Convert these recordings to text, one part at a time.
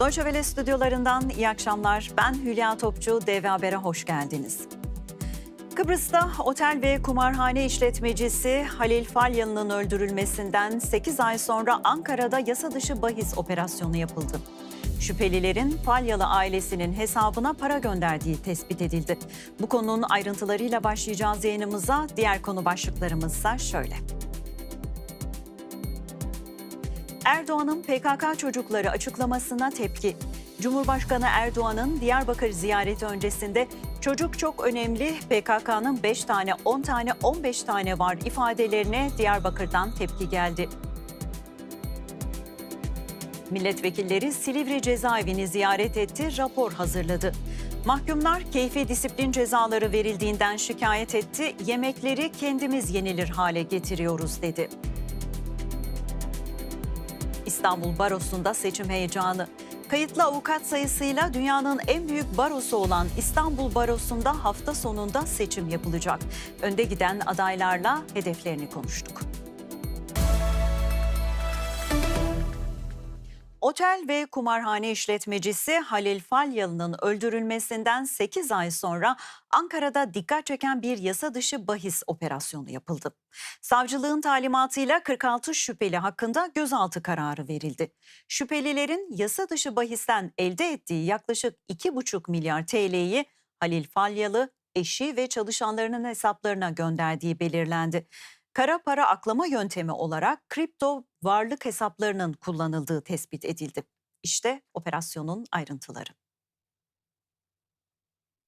Deutsche Welle stüdyolarından iyi akşamlar. Ben Hülya Topçu, DV Haber'e hoş geldiniz. Kıbrıs'ta otel ve kumarhane işletmecisi Halil Falyalı'nın öldürülmesinden 8 ay sonra Ankara'da yasa dışı bahis operasyonu yapıldı. Şüphelilerin Falyalı ailesinin hesabına para gönderdiği tespit edildi. Bu konunun ayrıntılarıyla başlayacağız yayınımıza. Diğer konu başlıklarımızsa şöyle. Erdoğan'ın PKK çocukları açıklamasına tepki. Cumhurbaşkanı Erdoğan'ın Diyarbakır ziyareti öncesinde çocuk çok önemli PKK'nın 5 tane, 10 tane, 15 tane var ifadelerine Diyarbakır'dan tepki geldi. Milletvekilleri Silivri cezaevini ziyaret etti, rapor hazırladı. Mahkumlar keyfi disiplin cezaları verildiğinden şikayet etti, yemekleri kendimiz yenilir hale getiriyoruz dedi. İstanbul Barosu'nda seçim heyecanı. Kayıtlı avukat sayısıyla dünyanın en büyük barosu olan İstanbul Barosu'nda hafta sonunda seçim yapılacak. Önde giden adaylarla hedeflerini konuştuk. Otel ve kumarhane işletmecisi Halil Falyalı'nın öldürülmesinden 8 ay sonra Ankara'da dikkat çeken bir yasa dışı bahis operasyonu yapıldı. Savcılığın talimatıyla 46 şüpheli hakkında gözaltı kararı verildi. Şüphelilerin yasa dışı bahisten elde ettiği yaklaşık 2,5 milyar TL'yi Halil Falyalı, eşi ve çalışanlarının hesaplarına gönderdiği belirlendi kara para aklama yöntemi olarak kripto varlık hesaplarının kullanıldığı tespit edildi. İşte operasyonun ayrıntıları.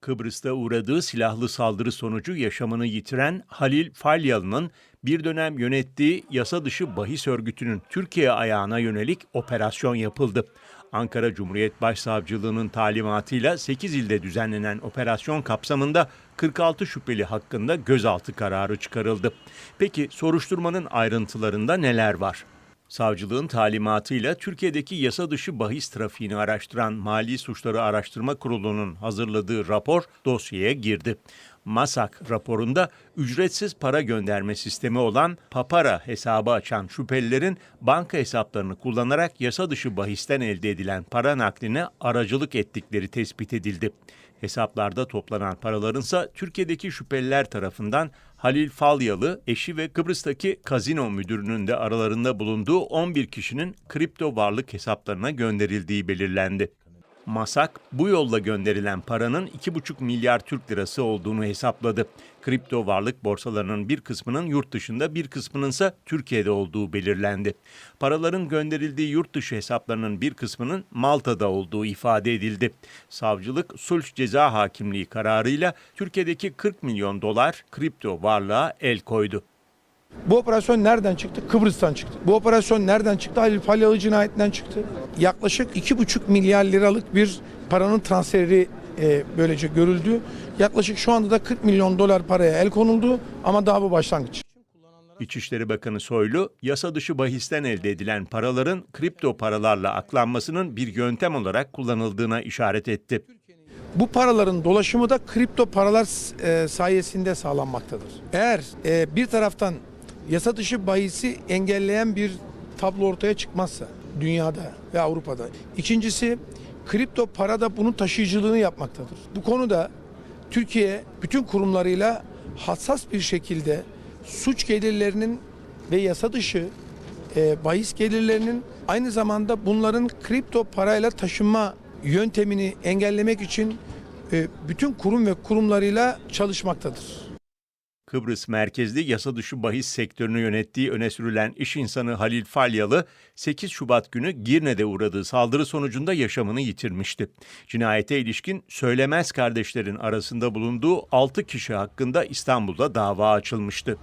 Kıbrıs'ta uğradığı silahlı saldırı sonucu yaşamını yitiren Halil Falyalı'nın bir dönem yönettiği yasa dışı bahis örgütünün Türkiye ayağına yönelik operasyon yapıldı. Ankara Cumhuriyet Başsavcılığı'nın talimatıyla 8 ilde düzenlenen operasyon kapsamında 46 şüpheli hakkında gözaltı kararı çıkarıldı. Peki soruşturmanın ayrıntılarında neler var? Savcılığın talimatıyla Türkiye'deki yasa dışı bahis trafiğini araştıran Mali Suçları Araştırma Kurulu'nun hazırladığı rapor dosyaya girdi. MASAK raporunda ücretsiz para gönderme sistemi olan Papara hesabı açan şüphelilerin banka hesaplarını kullanarak yasa dışı bahisten elde edilen para nakline aracılık ettikleri tespit edildi. Hesaplarda toplanan paralarınsa Türkiye'deki şüpheliler tarafından Halil Falyalı, eşi ve Kıbrıs'taki kazino müdürünün de aralarında bulunduğu 11 kişinin kripto varlık hesaplarına gönderildiği belirlendi. Masak bu yolla gönderilen paranın 2,5 milyar Türk lirası olduğunu hesapladı. Kripto varlık borsalarının bir kısmının yurt dışında bir kısmının ise Türkiye'de olduğu belirlendi. Paraların gönderildiği yurt dışı hesaplarının bir kısmının Malta'da olduğu ifade edildi. Savcılık sulh ceza hakimliği kararıyla Türkiye'deki 40 milyon dolar kripto varlığa el koydu. Bu operasyon nereden çıktı? Kıbrıs'tan çıktı. Bu operasyon nereden çıktı? Halil Falyalı cinayetinden çıktı. Yaklaşık 2,5 milyar liralık bir paranın transferi e, böylece görüldü. Yaklaşık şu anda da 40 milyon dolar paraya el konuldu ama daha bu başlangıç. İçişleri Bakanı Soylu, yasa dışı bahisten elde edilen paraların kripto paralarla aklanmasının bir yöntem olarak kullanıldığına işaret etti. Bu paraların dolaşımı da kripto paralar e, sayesinde sağlanmaktadır. Eğer e, bir taraftan yasa dışı bahisi engelleyen bir tablo ortaya çıkmazsa dünyada ve Avrupa'da. İkincisi kripto para da bunun taşıyıcılığını yapmaktadır. Bu konuda Türkiye bütün kurumlarıyla hassas bir şekilde suç gelirlerinin ve yasa dışı e, bahis gelirlerinin aynı zamanda bunların kripto parayla taşınma yöntemini engellemek için e, bütün kurum ve kurumlarıyla çalışmaktadır. Kıbrıs merkezli yasa dışı bahis sektörünü yönettiği öne sürülen iş insanı Halil Falyalı, 8 Şubat günü Girne'de uğradığı saldırı sonucunda yaşamını yitirmişti. Cinayete ilişkin Söylemez kardeşlerin arasında bulunduğu 6 kişi hakkında İstanbul'da dava açılmıştı.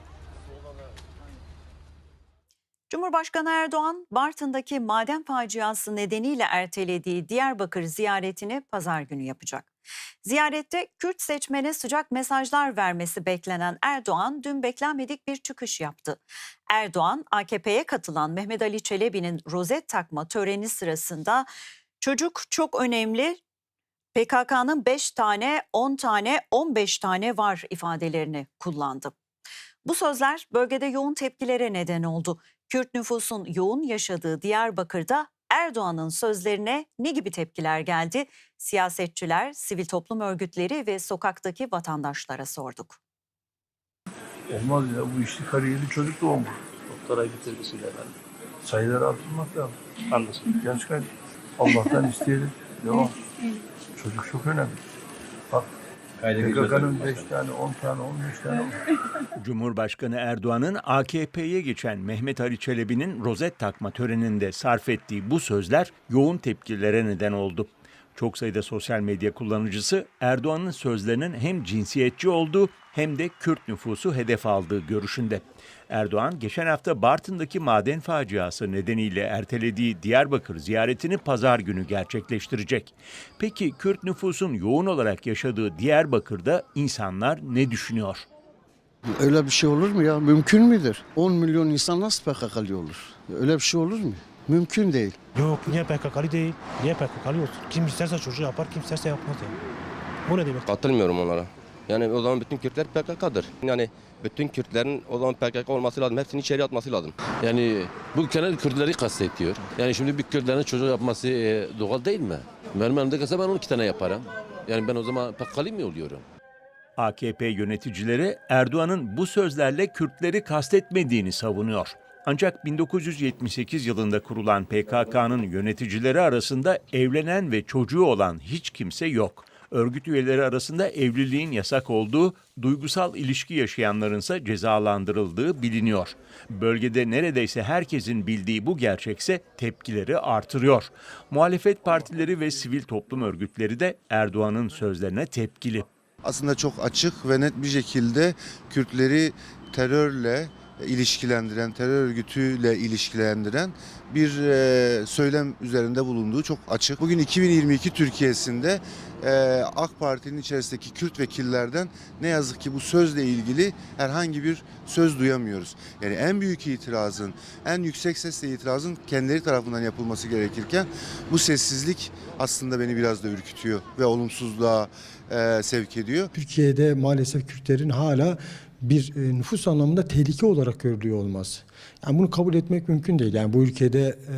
Cumhurbaşkanı Erdoğan, Bartın'daki maden faciası nedeniyle ertelediği Diyarbakır ziyaretini pazar günü yapacak. Ziyarette Kürt seçmene sıcak mesajlar vermesi beklenen Erdoğan dün beklenmedik bir çıkış yaptı. Erdoğan, AKP'ye katılan Mehmet Ali Çelebi'nin rozet takma töreni sırasında çocuk çok önemli, PKK'nın 5 tane, 10 tane, 15 tane var ifadelerini kullandı. Bu sözler bölgede yoğun tepkilere neden oldu. Kürt nüfusun yoğun yaşadığı Diyarbakır'da Erdoğan'ın sözlerine ne gibi tepkiler geldi? Siyasetçiler, sivil toplum örgütleri ve sokaktaki vatandaşlara sorduk. Olmaz ya bu işte kariyerli çocuk doğumu. Doktora getirdi efendim. Sayıları artırmak lazım. Anlasın. Genç kardeş. Allah'tan isteyelim. Devam. Çocuk çok önemli. Bak PKK'nın 5 tane, 10 tane, 15 tane. Cumhurbaşkanı Erdoğan'ın AKP'ye geçen Mehmet Ali Çelebi'nin rozet takma töreninde sarf ettiği bu sözler yoğun tepkilere neden oldu. Çok sayıda sosyal medya kullanıcısı Erdoğan'ın sözlerinin hem cinsiyetçi olduğu hem de Kürt nüfusu hedef aldığı görüşünde. Erdoğan geçen hafta Bartın'daki maden faciası nedeniyle ertelediği Diyarbakır ziyaretini pazar günü gerçekleştirecek. Peki Kürt nüfusun yoğun olarak yaşadığı Diyarbakır'da insanlar ne düşünüyor? Öyle bir şey olur mu ya? Mümkün müdür? 10 milyon insan nasıl PKK'lı olur? Öyle bir şey olur mu? Mümkün değil. Yok niye PKK'lı değil? Niye PKK'lı olsun? Kim isterse çocuğu yapar, kim isterse yapmaz yani. Bu ne demek? Katılmıyorum onlara. Yani o zaman bütün Kürtler PKK'dır. Yani bütün Kürtlerin o zaman PKK olması lazım. Hepsini içeri atması lazım. Yani bu genel Kürtleri kastediyor. Yani şimdi bir Kürtlerin çocuğu yapması e, doğal değil mi? Benim elimde kalsa ben 12 tane yaparım. Yani ben o zaman PKK'lı mı oluyorum? AKP yöneticileri Erdoğan'ın bu sözlerle Kürtleri kastetmediğini savunuyor. Ancak 1978 yılında kurulan PKK'nın yöneticileri arasında evlenen ve çocuğu olan hiç kimse yok. Örgüt üyeleri arasında evliliğin yasak olduğu, duygusal ilişki yaşayanların ise cezalandırıldığı biliniyor. Bölgede neredeyse herkesin bildiği bu gerçekse tepkileri artırıyor. Muhalefet partileri ve sivil toplum örgütleri de Erdoğan'ın sözlerine tepkili. aslında çok açık ve net bir şekilde Kürtleri terörle ilişkilendiren, terör örgütüyle ilişkilendiren bir e, söylem üzerinde bulunduğu çok açık. Bugün 2022 Türkiye'sinde e, AK Parti'nin içerisindeki Kürt vekillerden ne yazık ki bu sözle ilgili herhangi bir söz duyamıyoruz. Yani en büyük itirazın, en yüksek sesle itirazın kendileri tarafından yapılması gerekirken bu sessizlik aslında beni biraz da ürkütüyor ve olumsuzluğa e, sevk ediyor. Türkiye'de maalesef Kürtlerin hala bir e, nüfus anlamında tehlike olarak görülüyor olması. Yani bunu kabul etmek mümkün değil. Yani bu ülkede e,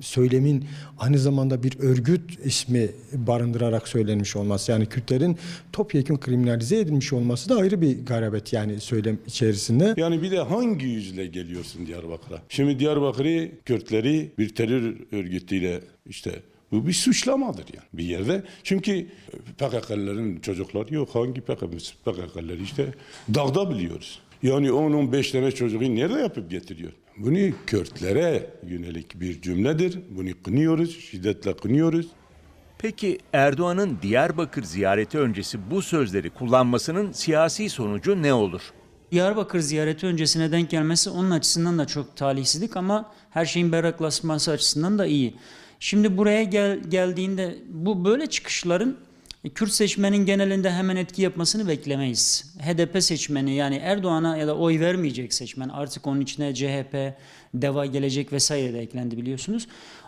söylemin aynı zamanda bir örgüt ismi barındırarak söylenmiş olması. Yani Kürtlerin topyekun kriminalize edilmiş olması da ayrı bir garabet yani söylem içerisinde. Yani bir de hangi yüzle geliyorsun Diyarbakır'a? Şimdi Diyarbakır'ı, Kürtleri bir terör örgütüyle işte bu bir suçlamadır yani bir yerde. Çünkü PKK'lıların çocukları yok. Hangi PKK'lılar işte dağda biliyoruz. Yani 10-15 tane çocuğu nerede yapıp getiriyor? Bunu Kürtlere yönelik bir cümledir. Bunu kınıyoruz, şiddetle kınıyoruz. Peki Erdoğan'ın Diyarbakır ziyareti öncesi bu sözleri kullanmasının siyasi sonucu ne olur? Diyarbakır ziyareti öncesine denk gelmesi onun açısından da çok talihsizlik ama her şeyin berraklaşması açısından da iyi. Şimdi buraya gel, geldiğinde bu böyle çıkışların e, Kürt seçmenin genelinde hemen etki yapmasını beklemeyiz. HDP seçmeni yani Erdoğan'a ya da oy vermeyecek seçmen artık onun içine CHP, DEVA gelecek vesaire de eklendi biliyorsunuz.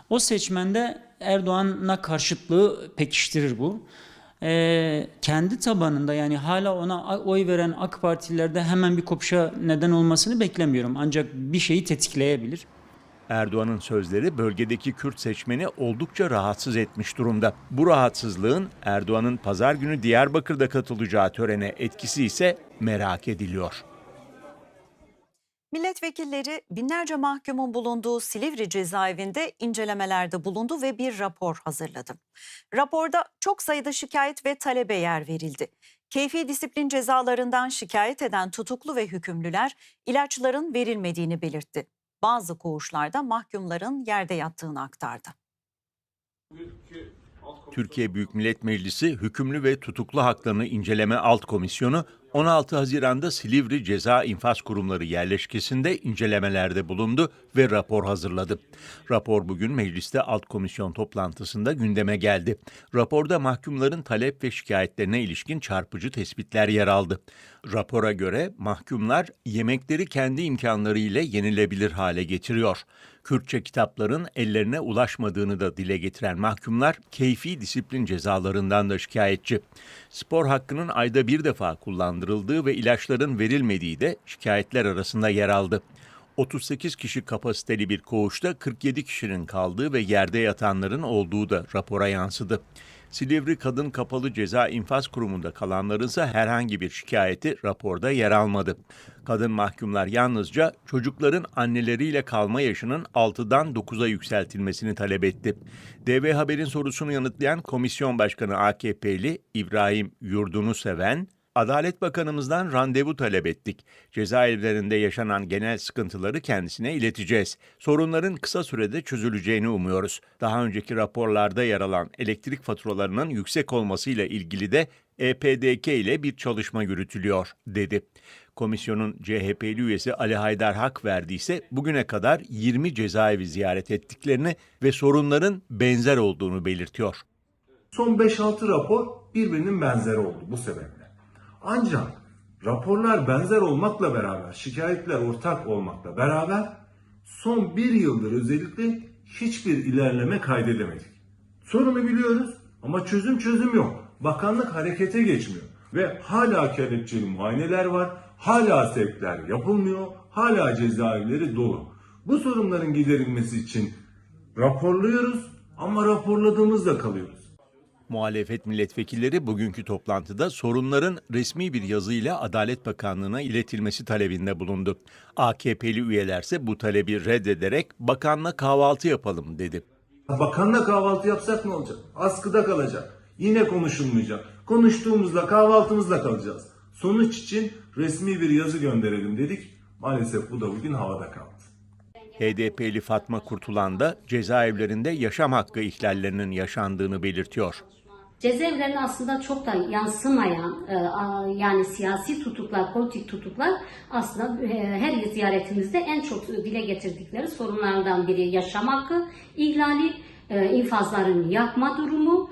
O seçmende Erdoğan'a karşıtlığı pekiştirir bu. Ee, kendi tabanında yani hala ona oy veren AK Partililerde hemen bir kopuşa neden olmasını beklemiyorum. Ancak bir şeyi tetikleyebilir. Erdoğan'ın sözleri bölgedeki Kürt seçmeni oldukça rahatsız etmiş durumda. Bu rahatsızlığın Erdoğan'ın pazar günü Diyarbakır'da katılacağı törene etkisi ise merak ediliyor. Milletvekilleri binlerce mahkumun bulunduğu Silivri cezaevinde incelemelerde bulundu ve bir rapor hazırladı. Raporda çok sayıda şikayet ve talebe yer verildi. Keyfi disiplin cezalarından şikayet eden tutuklu ve hükümlüler ilaçların verilmediğini belirtti. Bazı koğuşlarda mahkumların yerde yattığını aktardı. Türkiye Büyük Millet Meclisi Hükümlü ve Tutuklu Haklarını İnceleme Alt Komisyonu 16 Haziran'da Silivri Ceza İnfaz Kurumları yerleşkesinde incelemelerde bulundu ve rapor hazırladı. Rapor bugün mecliste alt komisyon toplantısında gündeme geldi. Raporda mahkumların talep ve şikayetlerine ilişkin çarpıcı tespitler yer aldı. Rapora göre mahkumlar yemekleri kendi imkanlarıyla yenilebilir hale getiriyor. Kürtçe kitapların ellerine ulaşmadığını da dile getiren mahkumlar keyfi disiplin cezalarından da şikayetçi. Spor hakkının ayda bir defa kullandırıldığı ve ilaçların verilmediği de şikayetler arasında yer aldı. 38 kişi kapasiteli bir koğuşta 47 kişinin kaldığı ve yerde yatanların olduğu da rapora yansıdı. Silivri Kadın Kapalı Ceza İnfaz Kurumu'nda kalanlarınsa herhangi bir şikayeti raporda yer almadı. Kadın mahkumlar yalnızca çocukların anneleriyle kalma yaşının 6'dan 9'a yükseltilmesini talep etti. DV Haber'in sorusunu yanıtlayan Komisyon Başkanı AKP'li İbrahim Yurdunu Seven, Adalet Bakanımızdan randevu talep ettik. Cezaevlerinde yaşanan genel sıkıntıları kendisine ileteceğiz. Sorunların kısa sürede çözüleceğini umuyoruz. Daha önceki raporlarda yer alan elektrik faturalarının yüksek olmasıyla ilgili de EPDK ile bir çalışma yürütülüyor, dedi. Komisyonun CHP'li üyesi Ali Haydar Hak verdiyse bugüne kadar 20 cezaevi ziyaret ettiklerini ve sorunların benzer olduğunu belirtiyor. Son 5-6 rapor birbirinin benzeri oldu bu sebeple. Ancak raporlar benzer olmakla beraber, şikayetler ortak olmakla beraber son bir yıldır özellikle hiçbir ilerleme kaydedemedik. Sorunu biliyoruz ama çözüm çözüm yok. Bakanlık harekete geçmiyor ve hala kelepçeli muayeneler var, hala sevkler yapılmıyor, hala cezaevleri dolu. Bu sorunların giderilmesi için raporluyoruz ama raporladığımızda kalıyoruz. Muhalefet milletvekilleri bugünkü toplantıda sorunların resmi bir yazıyla Adalet Bakanlığı'na iletilmesi talebinde bulundu. AKP'li üyelerse bu talebi reddederek bakanla kahvaltı yapalım dedi. Bakanla kahvaltı yapsak ne olacak? Askıda kalacak. Yine konuşulmayacak. Konuştuğumuzla kahvaltımızla kalacağız. Sonuç için resmi bir yazı gönderelim dedik. Maalesef bu da bugün havada kaldı. HDP'li Fatma Kurtulan da cezaevlerinde yaşam hakkı ihlallerinin yaşandığını belirtiyor. Cezaevlerine aslında çok da yansımayan e, yani siyasi tutuklar, politik tutuklar aslında e, her ziyaretimizde en çok dile getirdikleri sorunlardan biri yaşam hakkı ihlali, e, infazların yapma durumu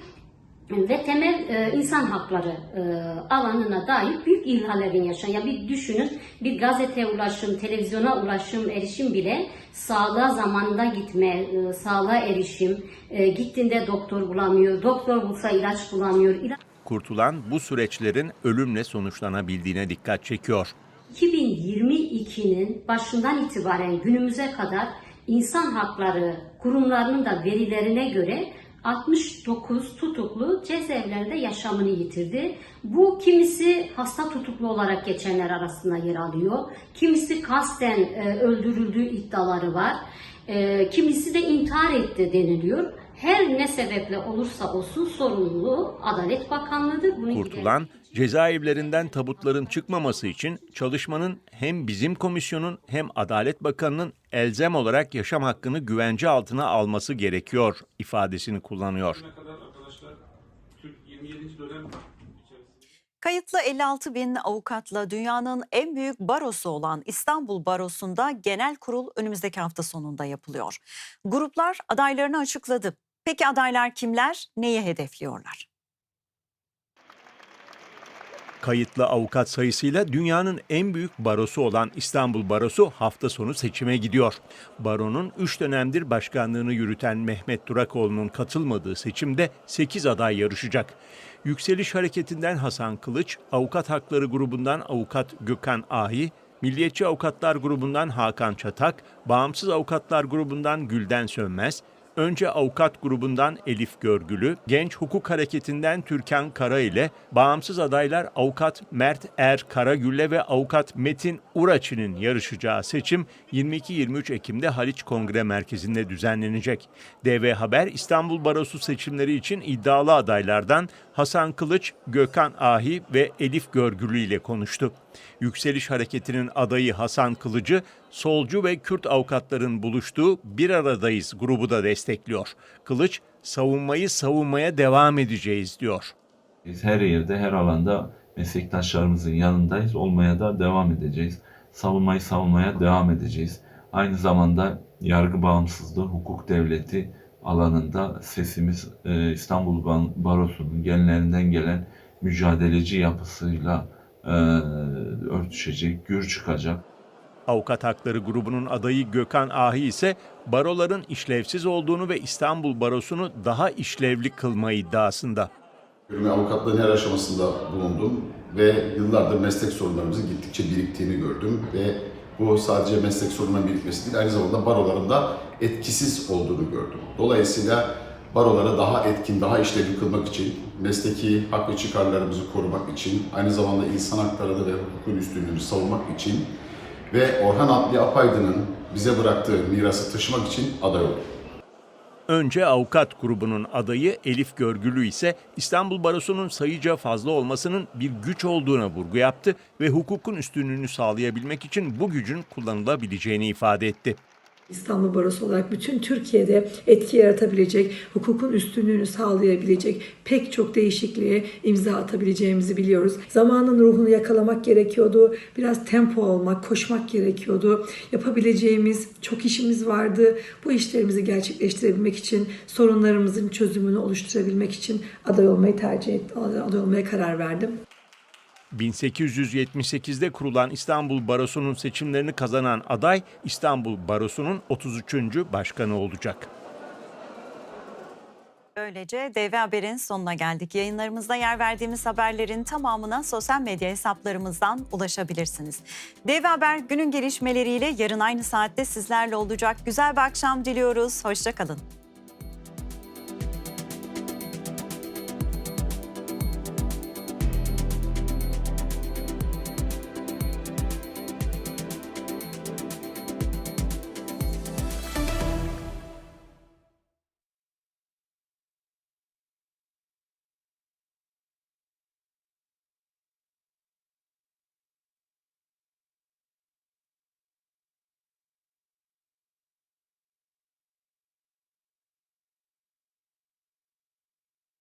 ve temel e, insan hakları e, alanına dair büyük ihlallerin yaşanan. Ya bir düşünün bir gazeteye ulaşım, televizyona ulaşım, erişim bile sağlığa zamanında gitme, e, sağlığa erişim, e, gittiğinde doktor bulamıyor, doktor bulsa ilaç bulamıyor. İlaç Kurtulan bu süreçlerin ölümle sonuçlanabildiğine dikkat çekiyor. 2022'nin başından itibaren günümüze kadar insan hakları kurumlarının da verilerine göre 69 tutuklu cezaevlerinde yaşamını yitirdi. Bu kimisi hasta tutuklu olarak geçenler arasında yer alıyor. Kimisi kasten e, öldürüldüğü iddiaları var. E, kimisi de intihar etti deniliyor. Her ne sebeple olursa olsun sorumluluğu Adalet Bakanlığı'dır. Bunu Kurtulan, cezaevlerinden tabutların çıkmaması için çalışmanın hem bizim komisyonun hem Adalet Bakanı'nın elzem olarak yaşam hakkını güvence altına alması gerekiyor ifadesini kullanıyor. Kayıtlı 56 bin avukatla dünyanın en büyük barosu olan İstanbul Barosu'nda genel kurul önümüzdeki hafta sonunda yapılıyor. Gruplar adaylarını açıkladı. Peki adaylar kimler? Neyi hedefliyorlar? Kayıtlı avukat sayısıyla dünyanın en büyük barosu olan İstanbul Barosu hafta sonu seçime gidiyor. Baronun 3 dönemdir başkanlığını yürüten Mehmet Durakoğlu'nun katılmadığı seçimde 8 aday yarışacak. Yükseliş Hareketi'nden Hasan Kılıç, Avukat Hakları grubundan Avukat Gökhan Ahi, Milliyetçi Avukatlar grubundan Hakan Çatak, Bağımsız Avukatlar grubundan Gülden Sönmez, Önce Avukat grubundan Elif Görgülü, Genç Hukuk Hareketi'nden Türkan Kara ile bağımsız adaylar Avukat Mert Er Karagül'le ve Avukat Metin Uraç'ın yarışacağı seçim 22-23 Ekim'de Haliç Kongre Merkezi'nde düzenlenecek. DV Haber İstanbul Barosu seçimleri için iddialı adaylardan Hasan Kılıç, Gökhan Ahi ve Elif Görgülü ile konuştu. Yükseliş Hareketi'nin adayı Hasan Kılıcı, solcu ve Kürt avukatların buluştuğu Bir Aradayız grubu da destekliyor. Kılıç, savunmayı savunmaya devam edeceğiz diyor. Biz her yerde, her alanda meslektaşlarımızın yanındayız. Olmaya da devam edeceğiz. Savunmayı savunmaya devam edeceğiz. Aynı zamanda yargı bağımsızlığı, hukuk devleti alanında sesimiz e, İstanbul Barosu'nun genlerinden gelen mücadeleci yapısıyla e, örtüşecek, gür çıkacak. Avukat Hakları grubunun adayı Gökhan Ahi ise baroların işlevsiz olduğunu ve İstanbul Barosu'nu daha işlevli kılma iddiasında. Ve avukatlığın her aşamasında bulundum ve yıllardır meslek sorunlarımızın gittikçe biriktiğini gördüm ve Bu sadece meslek sorununun birikmesi değil, aynı zamanda baroların da etkisiz olduğunu gördüm. Dolayısıyla baroları daha etkin, daha işlevli kılmak için, mesleki hak ve çıkarlarımızı korumak için, aynı zamanda insan haklarını ve hukukun üstünlüğünü savunmak için ve Orhan Adli Apaydın'ın bize bıraktığı mirası taşımak için aday oldum. Önce avukat grubunun adayı Elif Görgülü ise İstanbul Barosu'nun sayıca fazla olmasının bir güç olduğuna vurgu yaptı ve hukukun üstünlüğünü sağlayabilmek için bu gücün kullanılabileceğini ifade etti. İstanbul Barosu olarak bütün Türkiye'de etki yaratabilecek, hukukun üstünlüğünü sağlayabilecek pek çok değişikliğe imza atabileceğimizi biliyoruz. Zamanın ruhunu yakalamak gerekiyordu. Biraz tempo olmak, koşmak gerekiyordu. Yapabileceğimiz çok işimiz vardı. Bu işlerimizi gerçekleştirebilmek için, sorunlarımızın çözümünü oluşturabilmek için aday olmayı tercih ettim, aday olmaya karar verdim. 1878'de kurulan İstanbul Barosu'nun seçimlerini kazanan aday İstanbul Barosu'nun 33. başkanı olacak. Böylece DV Haber'in sonuna geldik. Yayınlarımızda yer verdiğimiz haberlerin tamamına sosyal medya hesaplarımızdan ulaşabilirsiniz. DV Haber günün gelişmeleriyle yarın aynı saatte sizlerle olacak. Güzel bir akşam diliyoruz. Hoşçakalın.